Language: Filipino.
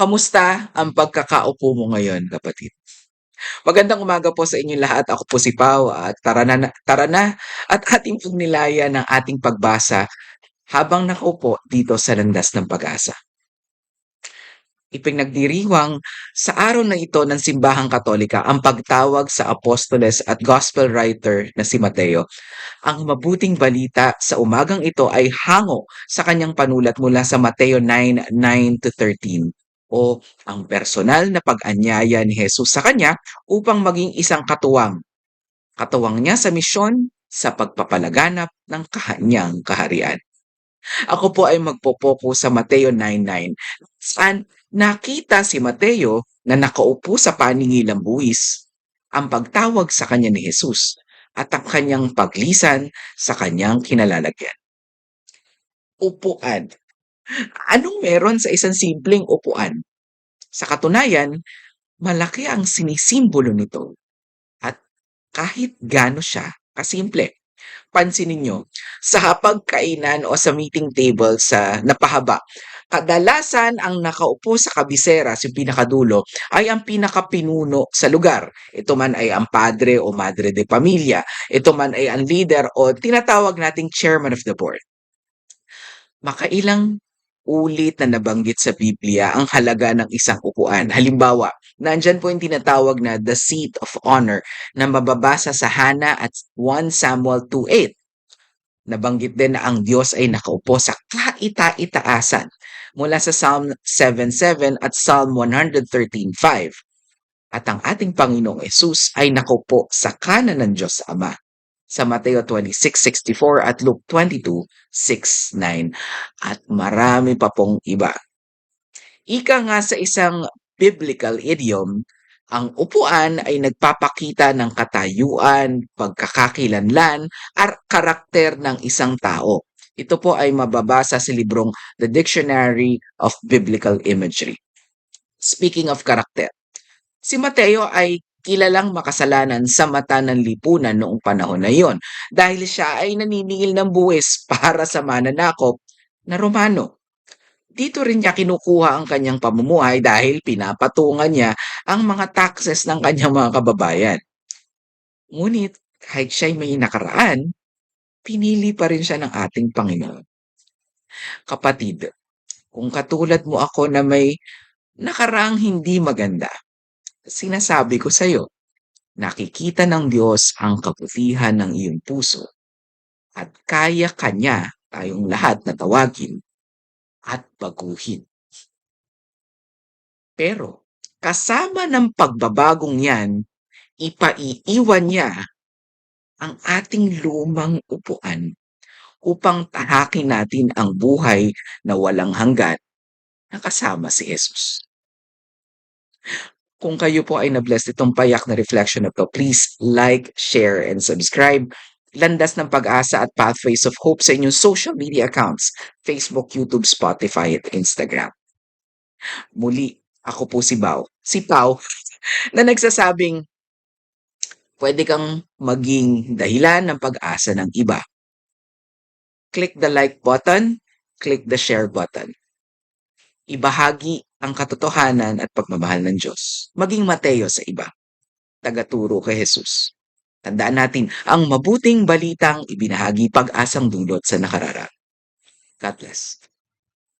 Kamusta ang pagkakaupo mo ngayon, kapatid? Magandang umaga po sa inyong lahat. Ako po si Pau at tara na, tara na at ating pagnilayan ng ating pagbasa habang nakaupo dito sa landas ng pag-asa. Ipinagdiriwang sa araw na ito ng Simbahang Katolika ang pagtawag sa apostoles at gospel writer na si Mateo. Ang mabuting balita sa umagang ito ay hango sa kanyang panulat mula sa Mateo 9, 9 to 13 o ang personal na pag-anyaya ni Jesus sa kanya upang maging isang katuwang. Katuwang niya sa misyon sa pagpapalaganap ng kanyang kaharian. Ako po ay magpopoku sa Mateo 9.9 saan nakita si Mateo na nakaupo sa paningilang buwis ang pagtawag sa kanya ni Jesus at ang kanyang paglisan sa kanyang kinalalagyan. Upuan. Anong meron sa isang simpleng upuan? Sa katunayan, malaki ang sinisimbolo nito at kahit gano siya kasimple. Pansinin nyo, sa hapagkainan o sa meeting table sa napahaba, kadalasan ang nakaupo sa kabisera, yung pinakadulo, ay ang pinakapinuno sa lugar. Ito man ay ang padre o madre de pamilya. Ito man ay ang leader o tinatawag nating chairman of the board. Makailang ulit na nabanggit sa Biblia ang halaga ng isang upuan. Halimbawa, nandyan po yung tinatawag na the seat of honor na mababasa sa Hana at 1 Samuel 2.8. Nabanggit din na ang Diyos ay nakaupo sa kaita-itaasan mula sa Psalm 7.7 at Psalm 113.5. At ang ating Panginoong Yesus ay nakaupo sa kanan ng Diyos Ama sa Mateo 26:64 at Luke 22:69 at marami pa pong iba. Ika nga sa isang biblical idiom, ang upuan ay nagpapakita ng katayuan, pagkakakilanlan, at karakter ng isang tao. Ito po ay mababasa sa librong The Dictionary of Biblical Imagery. Speaking of karakter, si Mateo ay kilalang makasalanan sa mata ng lipunan noong panahon na iyon dahil siya ay naniningil ng buwis para sa mananakop na Romano. Dito rin niya kinukuha ang kanyang pamumuhay dahil pinapatungan niya ang mga taxes ng kanyang mga kababayan. Ngunit kahit siya'y may nakaraan, pinili pa rin siya ng ating Panginoon. Kapatid, kung katulad mo ako na may nakaraang hindi maganda, sinasabi ko sa iyo, nakikita ng Diyos ang kabutihan ng iyong puso at kaya kanya tayong lahat na tawagin at baguhin. Pero kasama ng pagbabagong yan, ipaiiwan niya ang ating lumang upuan upang tahakin natin ang buhay na walang hanggan na kasama si Jesus. Kung kayo po ay na-bless itong payak na reflection na to, please like, share, and subscribe. Landas ng pag-asa at Pathways of Hope sa inyong social media accounts, Facebook, YouTube, Spotify, at Instagram. Muli, ako po si Bao, si Pau, na nagsasabing pwede kang maging dahilan ng pag-asa ng iba. Click the like button, click the share button. Ibahagi ang katotohanan at pagmamahal ng Diyos. Maging Mateo sa iba. Tagaturo kay Jesus. Tandaan natin, ang mabuting balitang ibinahagi pag-asang dulot sa nakararaan. God bless.